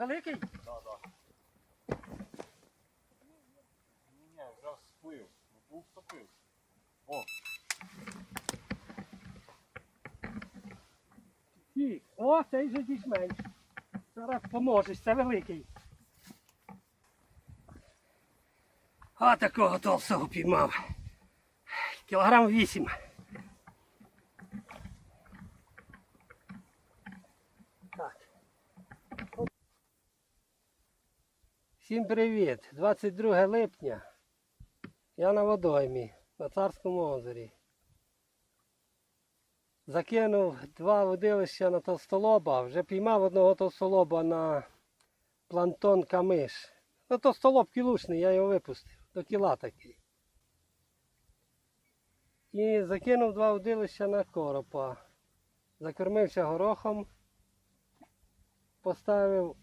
Великий? Да, да. Ні, ні, вже сплив. Ну, був втопив. О, Ті. О, цей же дійсь менш. Зараз поможеш, це великий. А такого толстого піймав. Кілограм вісім. Всім привіт! 22 липня. Я на водоймі на Царському озері. Закинув два водилища на товстолоба, вже піймав одного товстолоба на плантон камиш. Ну товстолоб кілушний, я його випустив, до кіла такий. І закинув два водилища на коропа. Закормився горохом, поставив,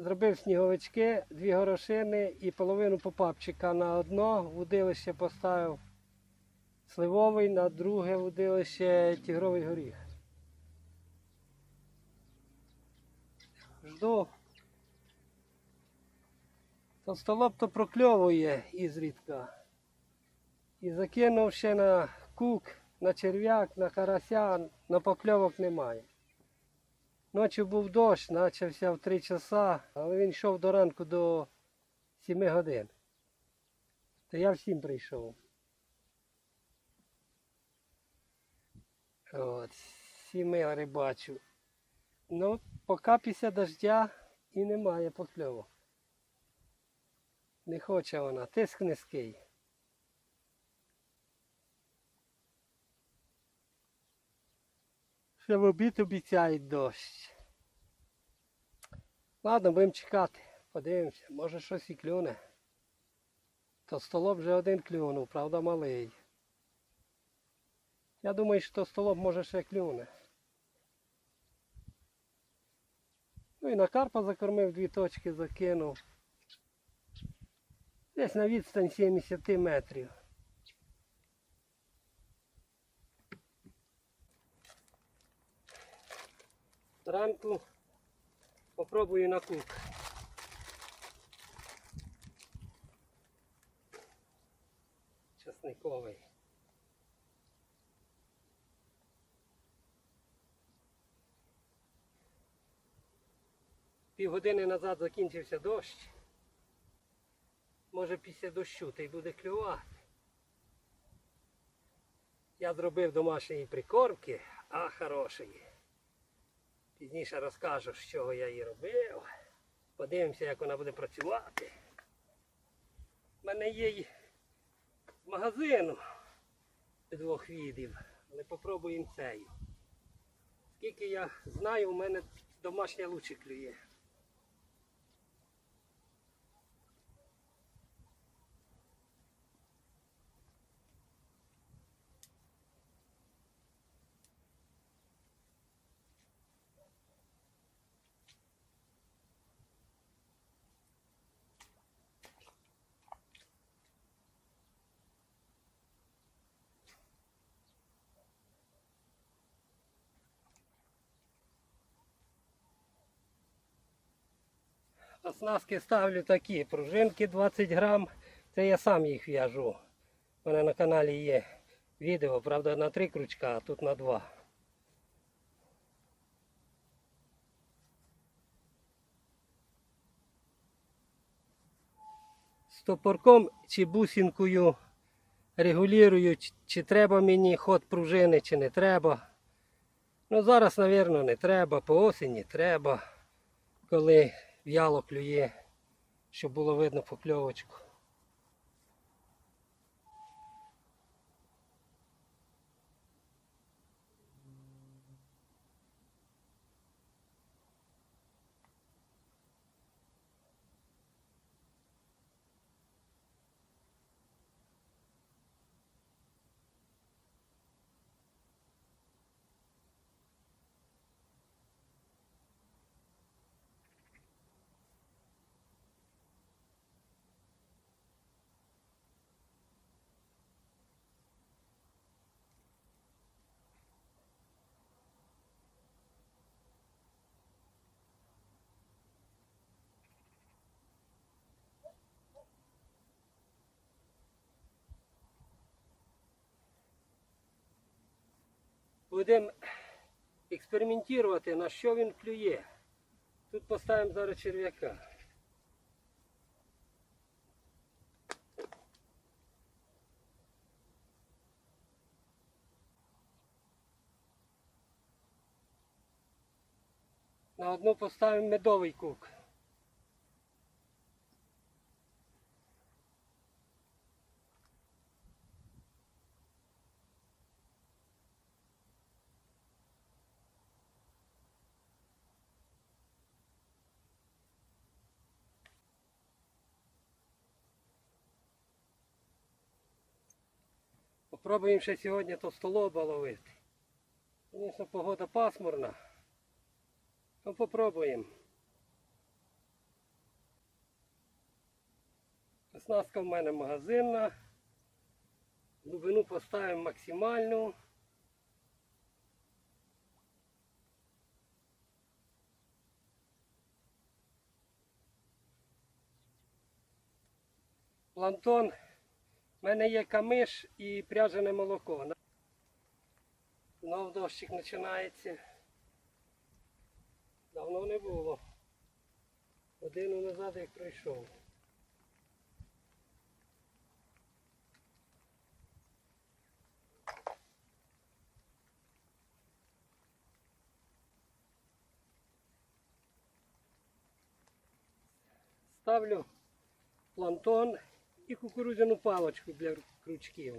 зробив сніговички, дві горошини і половину попапчика на одно, водилище поставив сливовий, на друге водилище тігровий горіх. Жду. Товстолоб то прокльовує ізрідка. І закинув ще на кук, на черв'як, на карася, на покльовок немає. Ночі був дощ, почався в 3 часа, але він йшов до ранку до 7 годин. То я в 7 прийшов. От, сіми рибачу. Ну, поки після дождя і немає покльовок. Не хоче вона, тиск низький. Ще в обід обіцяють дощ. Ладно, будемо чекати. Подивимося, може щось і клюне. То столоб вже один клюнув, правда малий. Я думаю, що столоб може ще клюне. Ну і на карпа закормив, дві точки закинув. Десь на відстань 70 метрів. Зранку попробую на кук. Часниковий. Півгодини назад закінчився дощ. Може після дощу та й буде клювати. Я зробив домашньої прикормки, а хорошої. Пізніше розкажу, з чого я її робив. Подивимося, як вона буде працювати. У мене є з магазину двох відів, але попробуємо цею. Скільки я знаю, у мене домашня лучше клює. Оснастки ставлю такі, пружинки 20 грам, це я сам їх в'яжу. У мене на каналі є відео, правда на три крючка, а тут на два. Стопорком чи бусинкою регулюю, чи, чи треба мені ход пружини, чи не треба. Ну зараз, мабуть, не треба, по осені треба, коли в'яло клює, щоб було видно покльовочку. Будемо експериментувати, на що він клює. Тут поставимо зараз черв'яка. На одну поставимо медовий кук. Попробуємо ще сьогодні товстолоба ловити. Звісно, погода пасмурна. Ну попробуємо. Оснастка в мене магазинна. Глибину поставимо максимальну. Плантон. У мене є камиш і пряжене молоко. Знов дощик починається. Давно не було. Годину назад як прийшов. Ставлю плантон і кукурудзяну палочку для крючків.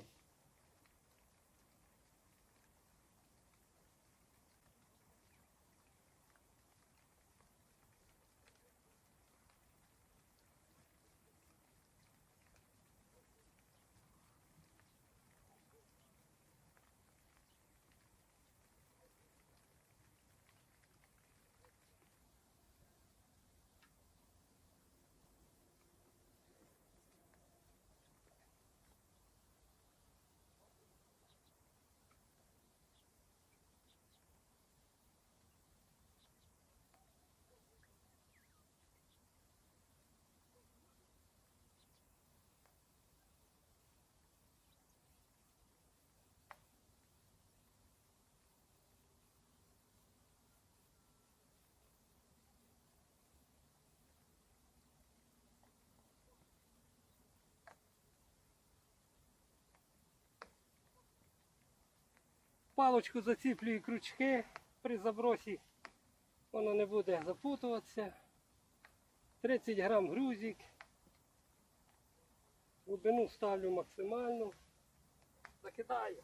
Палочку заціплюю крючки при забросі. Воно не буде запутуватися. 30 грам грузик. Глибину ставлю максимальну. Закидаю.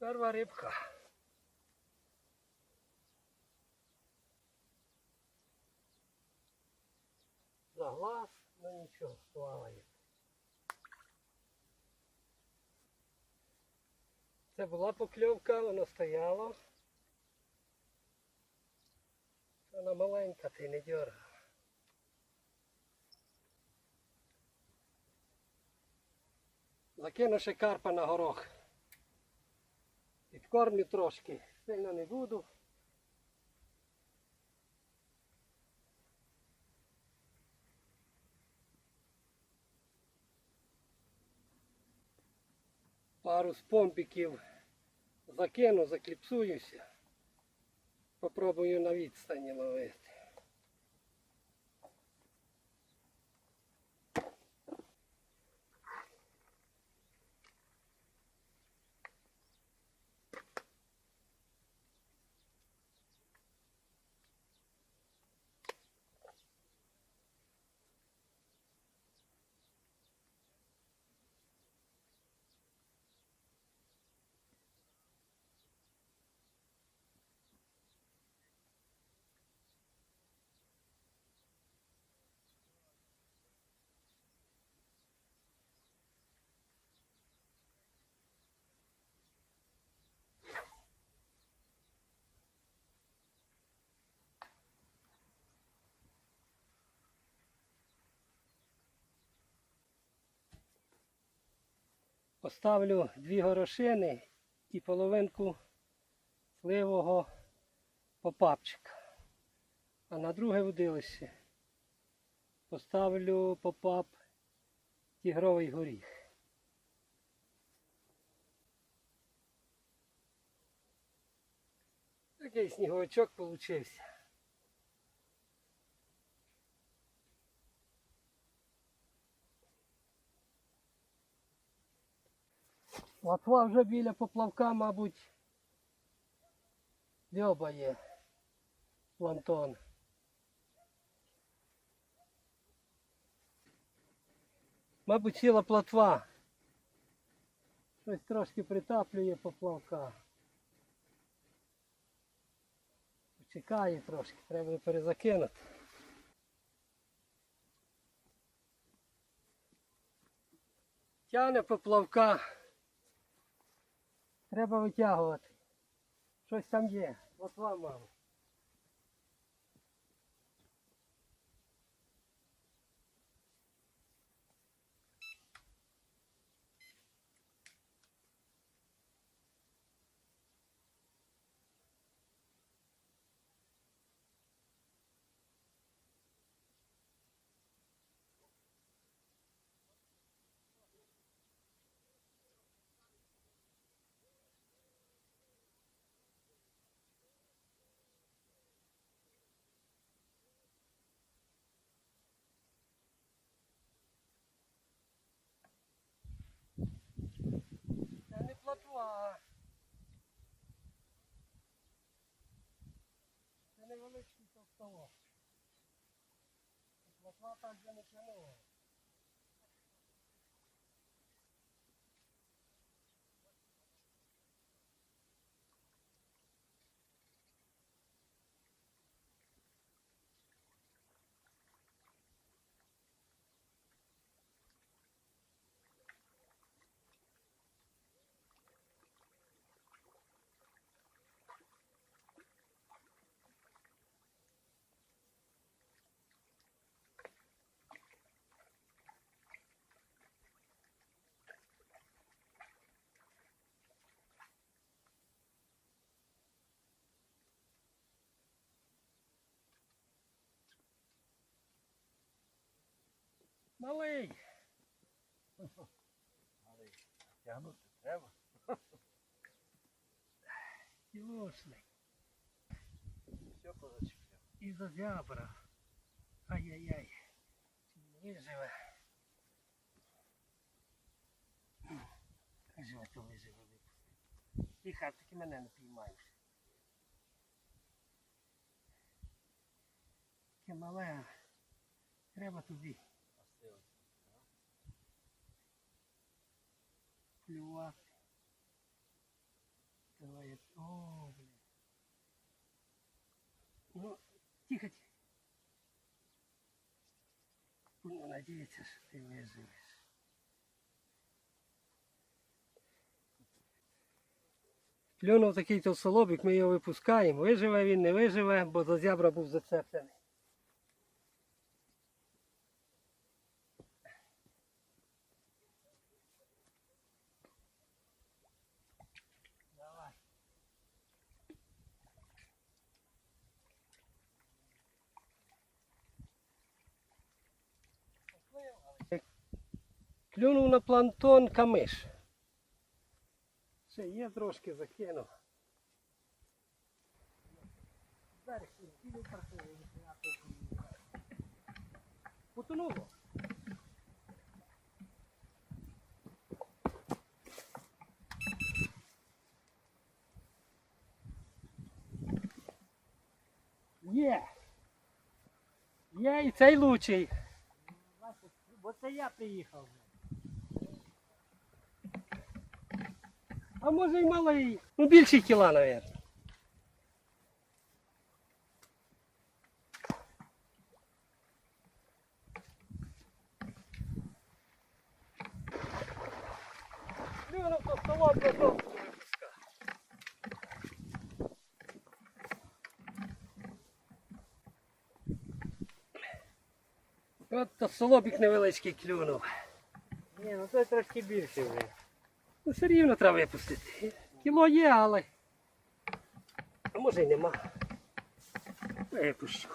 Перша рибка. За глаз, ну нічого, плаває. Це була покльовка, вона стояла. Вона маленька, ти не дергав. Закину ще карпа на горох. Підкормлю трошки, сильно не буду. Пару з помпіків закину, закліпсуюся. Попробую на відстані ловити. Поставлю дві горошини і половинку сливого попапчика. А на друге водилище поставлю попап тігровий горіх. Такий сніговичок получився. Латва вже біля поплавка, мабуть, дзьобає плантон. Мабуть, ціла платва. Щось трошки притаплює поплавка. Чекає трошки, треба перезакинути. Тяне поплавка. Треба витягувати. Щось там є. От вам, мама. Платва так же не тянула. Малий. Тягнути треба. Тілошний. Все позачепляв. І за зябра. Ай-яй-яй. Виживе. Виживе, то виживе випусти. Тихо, таки мене не піймаєш. Таке мале. Треба тобі плювати. Давай, о, блін. Ну, тихо. Будемо надіятися, що ти виживеш. Клюнув такий толстолобик, ми його випускаємо. Виживе він, не виживе, бо за зябра був зацеплений. Клюнув на плантон камиш. Ще є трошки закинув. Потонуло. Є. Є і цей лучий. Бо це я приїхав. А може й малий. Ну більше кіла, мабуть. Плюнув по столом випуска. От то солобік невеличкий клюнув. Ні, ну той трошки більший вже. Ну, все рівно треба випустити. Кіло є, але. А може й нема. Випущу.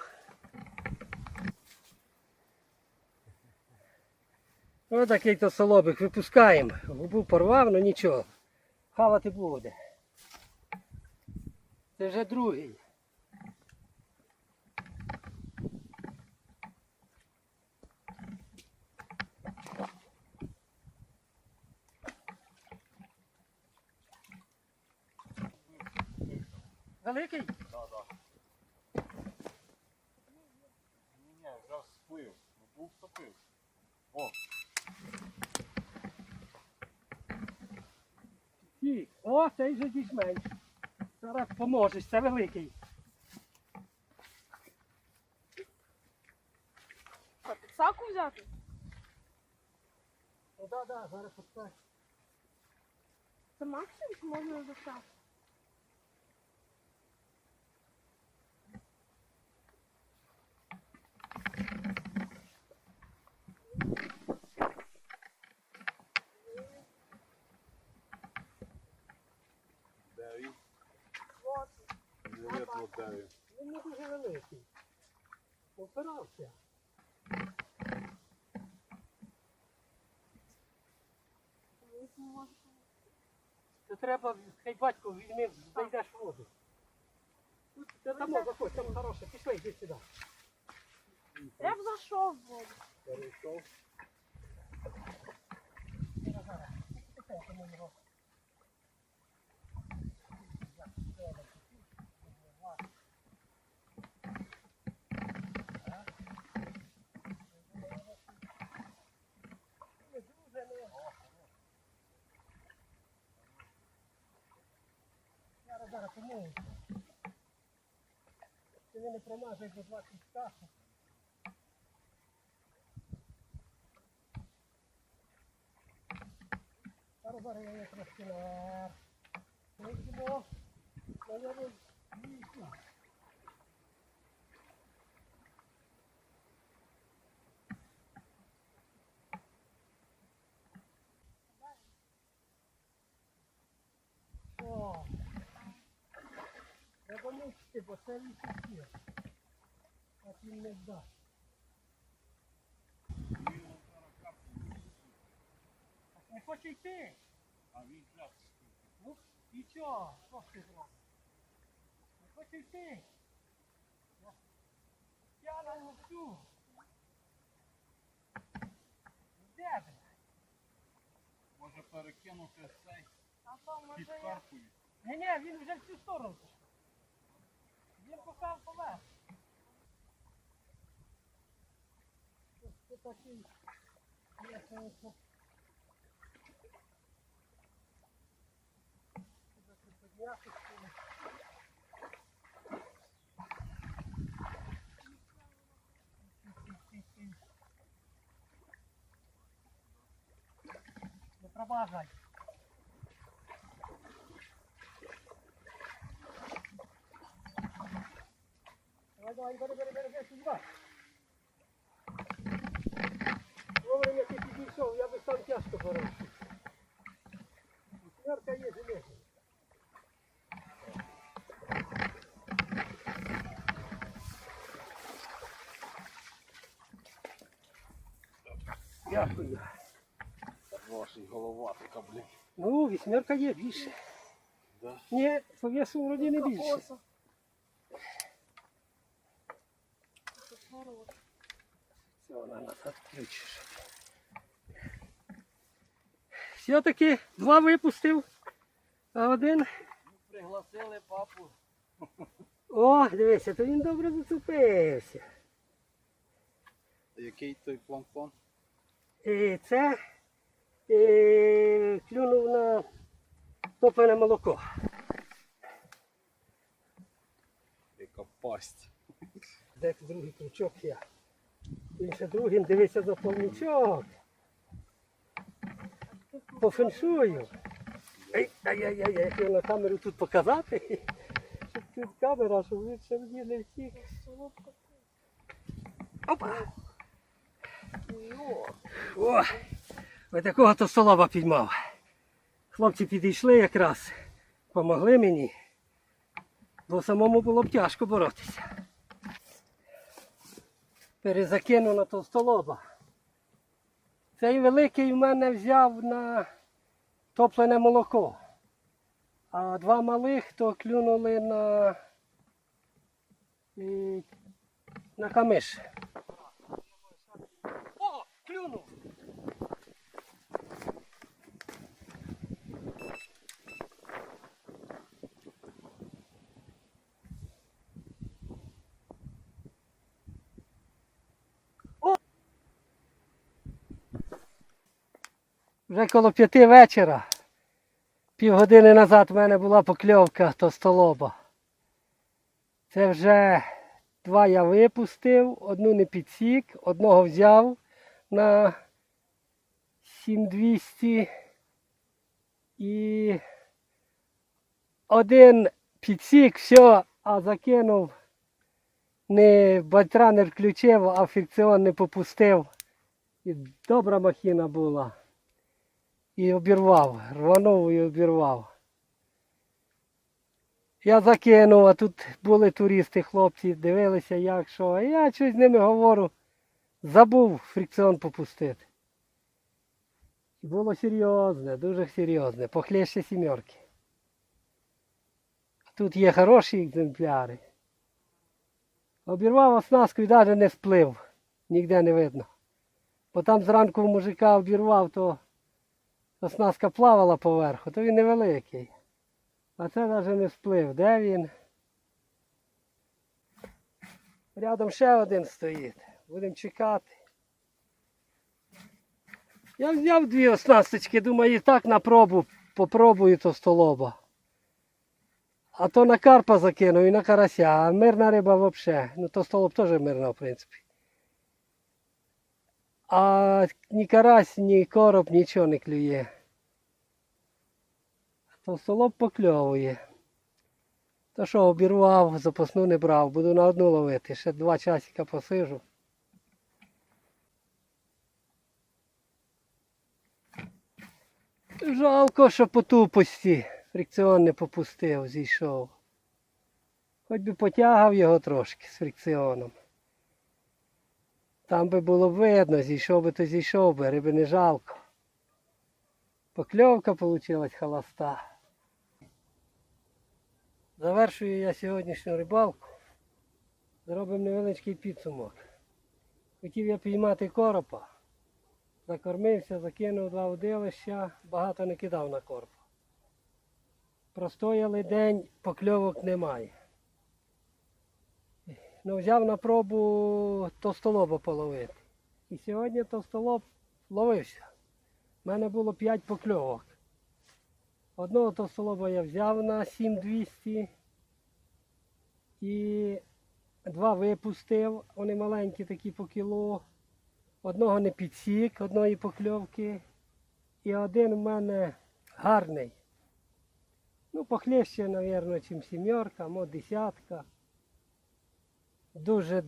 Ось такий то солобик випускаємо. Губу порвав, ну нічого. Хавати буде. Це вже другий. Великий? Да, да. Ні, ні, вже сплив. Ну був втопився. О, Ті. О, цей вже більш менш. Зараз поможеш, це великий. Підсаку взяти? Ну да, да, зараз поставь. Це максимум можна за де він? Вот. Не видно, де він. Він не дуже великий. Опирався. Це треба, хай батько візьме, зайдеш в воду. Тут ти там заходь, там хороше, пішли, йди сюди. Я б зайшов в воду. Перейшов. Зараз, зараз, помогу. він не промажай до 20 стаху. Зараз, зараз я її трошки на... Вийдемо. На ньому вийти. О! Треба мучити, бо це відсутні. А він не дасть. Не хоче йти. А він взяв. Ну, і що? Що ти зробиш? Не хоче йти. Я- на несу. Де ти? Може перекинути цей А може під я... карпою. Ні, ні, він вже в цю сторону. Він поклав поверх. Це такий. Я це. Не пробажай. Давай, бери, бери, бери, бери, сюди. Вовремя ти підійшов, я би сам тяжко боров. Смерка є. Дякую. Ваша голова така, блін. Ну, вісьмерка є більше. Да. Ні, по весу вроді не більше. Кокоса. Це хороше. Все, вона назад включиш. Все-таки два випустив, а один. Пригласили папу. О, дивися, то він добре зацепився. Який той планктон? І це і, клюнув на топлене молоко. Яка пасть. Де другий крючок я. Він ще другим дивися за повнічок. По феншую. Ай, ай-яй-яй, як його на камеру тут показати. Щоб тут камера, щоб він ще мені не втік. Опа! О! Ось такого то солоба піймав. Хлопці підійшли якраз, помогли мені, бо самому було б тяжко боротися. Перезакину на товстолоба. Цей великий в мене взяв на топлене молоко. А два малих то клюнули на, на камиш. Вже коло п'яти вечора. Півгодини назад в мене була покльовка тостолоба. Це вже два я випустив, одну не підсік, одного взяв на 7200 і один підсік, все, а закинув. Не батра не включив, а фікціон не попустив. І добра махіна була. І обірвав, рванув і обірвав. Я закинув, а тут були туристи, хлопці, дивилися, як що. А я щось з ними говорю. Забув фрикціон попустити. Було серйозне, дуже серйозне, похлеще сімерки. Тут є хороші екземпляри. Обірвав оснастку і навіть не сплив. Ніде не видно. Бо там зранку мужика обірвав, то оснастка плавала поверху, то він невеликий. А це навіть не сплив. Де він? Рядом ще один стоїть. Будемо чекати. Я взяв дві оснасточки, думаю, і так на пробу попробую то столоба. А то на карпа закинув і на карася, а мирна риба взагалі. Ну то столоб теж мирна, в принципі. А ні карась, ні короб нічого не клює. То столоб покльовує. То що, обірвав, запасну не брав, буду на одну ловити. Ще два часика посижу. Жалко, що по тупості фрикціон не попустив, зійшов. Хоч би потягав його трошки з фрикціоном. Там би було видно, зійшов би, то зійшов би, риби не жалко. Покльовка вийшла холоста. Завершую я сьогоднішню рибалку. Зробимо невеличкий підсумок. Хотів я піймати коропа. Закормився, закинув два удилища, багато не кидав на корпу. Простояли день, покльовок немає. Ну, взяв на пробу товстолоба половити. І сьогодні товстолоб ловився. У мене було 5 покльовок. Одного товстолоба я взяв на 7200 і два випустив, вони маленькі такі по кіло. Одного не підсік, одної покльовки. І один в мене гарний. Ну, похлеще, мабуть, чим сімерка, мо десятка. Дуже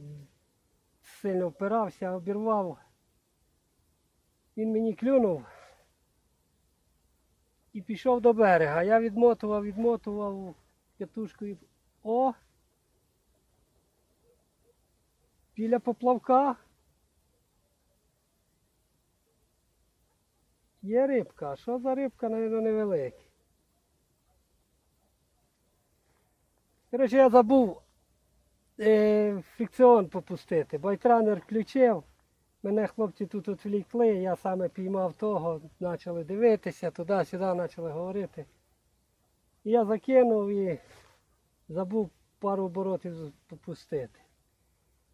сильно впирався, обірвав. Він мені клюнув і пішов до берега. Я відмотував, відмотував катушкою. О! Біля поплавка. Є рибка. Що за рибка, навіть невелика. Коротше, я забув е, фрикціон попустити. Байтранер включив. Мене хлопці тут відвлікли, я саме піймав того, почали дивитися, туди-сюди почали говорити. І я закинув і забув пару оборотів попустити.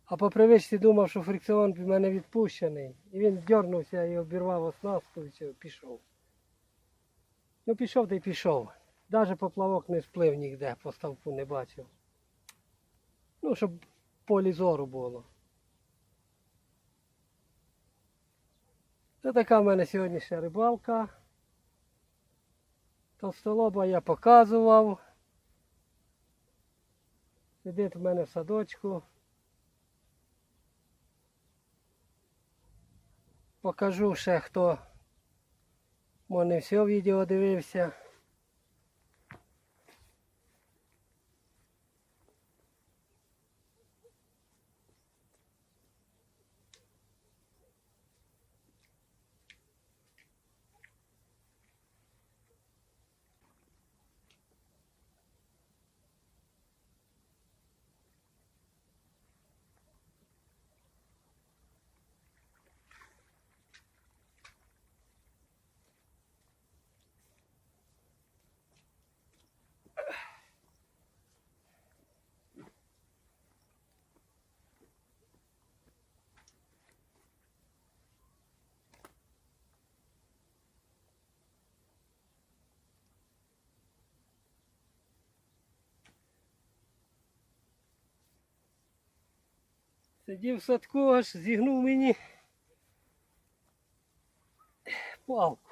А по привичці думав, що фрикціон в мене відпущений. І він дернувся і обірвав оснастку і пішов. Ну пішов та й пішов. Навіть поплавок не сплив ніде, по ставку не бачив. Ну, щоб полі зору було. Це така в мене сьогоднішня рибалка. Товстолоба я показував. Сидить в мене в садочку. Покажу ще хто Може не все відео дивився. Сидів в садку, аж зігнув мені палку.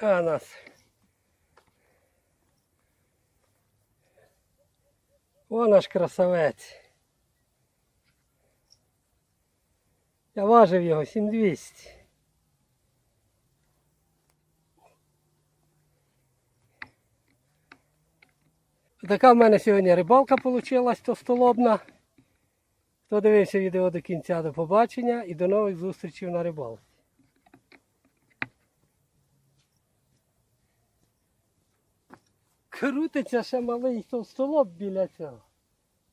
А нас. О наш красавець. Я важив його 7200. Така в мене сьогодні рибалка вийшла столобна. Хто дивився відео до кінця, до побачення і до нових зустрічей на рибалці. Крутиться ще малий товстолоб біля цього,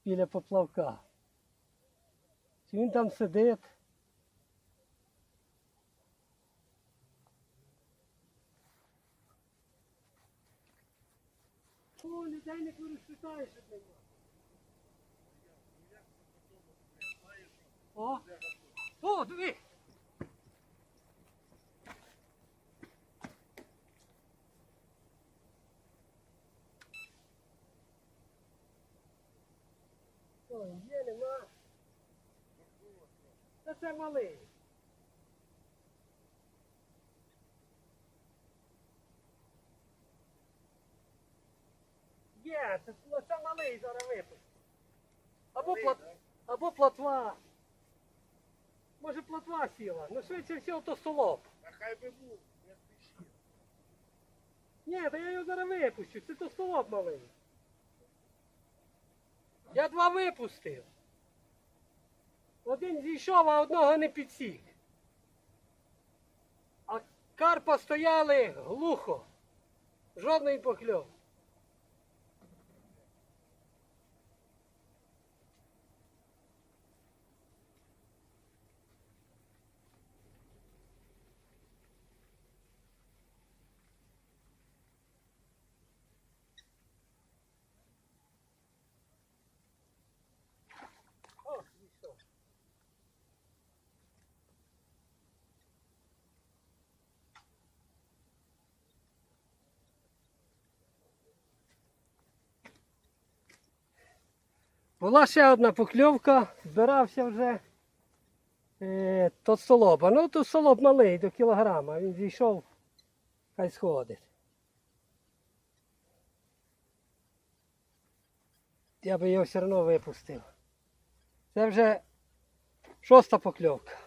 біля поплавка. Він там сидить? О, людей не від нема. О, о, диви! Ой, є, нема. Та це малий. Є, це, ну, малий зараз випустить. Або, плат, або платва. Може платва сіла. Ну швидше всього то столоб. Та хай би був, не спіши. Ні, та я його зараз випущу. Це то столоб малий. Я два випустив. Один зійшов, а одного не підсік. А карпа стояли глухо. Жодної покльов. Була ще одна покльовка, збирався вже е, солоба. Ну, тут солоб малий до кілограма, він зійшов, хай сходить. Я би його все одно випустив. Це вже шоста покльовка.